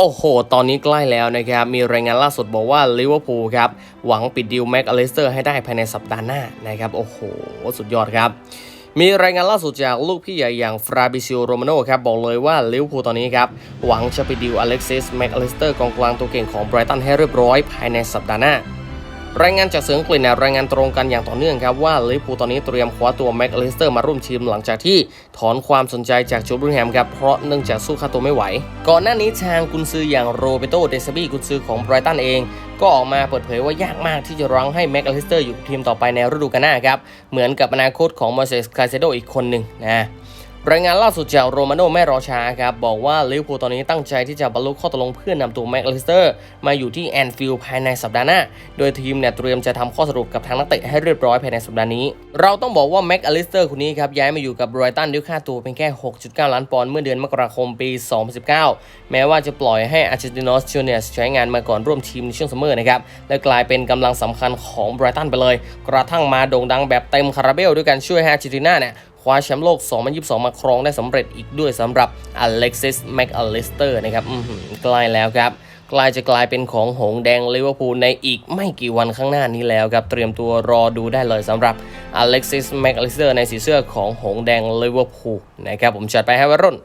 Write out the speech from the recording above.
โอ้โห ตอนนี้ใกล้แล้วนะครับ มีรายงานล่าสุดบอกว่าลิเวอร์พูลครับ หวังปิดดีลแม็กอลิสเตอร์ให้ได้ภายในสัปดาห์หน้านะครับ โอ้โห สุดยอดครับมีรายงานล่าสุดจากลูกพี่ใหญ่อย่างฟราบิซิโอโรมาโนครับบอกเลยว่าลิเวอร์พูลตอนนี้ครับหวังจะไปดีลอเล็กซิสแม็กอลิสเตอร์กองกลางตัวเก่งของไบรตันให้เรียบร้อยภายในสัปดาห์หน้า รายงานจากเสืออังกฤษเนี่ยรายงานตรงกันอย่างต่อเนื่องครับว่าลิเวอร์พูลตอนนี้เตรียมคว้าตัวแม็กอลิสเตอร์มาร่วมทีมหลังจากที่ถอนความสนใจจากจูบริแฮมครับเพราะเนื่องจากสู้ค่าตัวไม่ไหว ก่อนหน้านี้ทางกุนซืออย่างโรเบโตเดซบี้กุนซือของไบรตันเอง ก็ออกมาเปิดเผยว่ายากมากที่จะรั้งให้แม็กอลิสเตอร์อยู่ทีมต่อไปในฤดูกาลหน้าครับเหมือนกับอนาคตของมอเสสคาเซโดอีกคนหนึ่งนะ รายงานล่าสุดจากโรมาโนไม่รอช้าครับ บอกว่าลิเวอร์พูลตอนนี้ตั้งใจที่จะบรรลุข้อตกลงเพื่อนำตัวแม็กอลิสเตอร์ มาอยู่ที่แอนฟิลด์ภายในสัปดาห์หน้า โดยทีมเนี่ยเตรียมจะทำข้อสรุปกับทางนักเตะให้เรียบร้อยภายในสัปดาห์นี้ เราต้องบอกว่าแม็กอลิสเตอร์คนนี้ครับ ย้ายมาอยู่กับไบรตันด้วยค่าตัวเพียงแค่ 6.9 ล้านปอนด์เมื่อเดือนมกราคมปี 2019 แม้ว่าจะปล่อยให้อาร์เจนตินอสจูเนียสใช้งานมาก่อนร่วมทีมในช่วงซัมเมอร์นะครับและกลายเป็นกำลังสำคัญของไบรตันไปเลย กระทั่งมาโด่งดังแบบเต็มคาราเบลด้วยการช่วยให้อาร์เจนตินาเนี่ย ว้าแชมป์โลก 2022 มาครองได้สำเร็จอีกด้วยสำหรับอเล็กซิสแม็กอลิสเตอร์นะครับใกล้แล้วครับกลายจะกลายเป็นของหงแดงลิเวอร์พูลในอีกไม่กี่วันข้างหน้านี้แล้วครับ เตรียมตัวรอดูได้เลยสำหรับอเล็กซิสแม็กอลิสเตอร์ในสีเสื้อของหงแดงลิเวอร์พูลนะครับผมจัดไปให้วรุ่น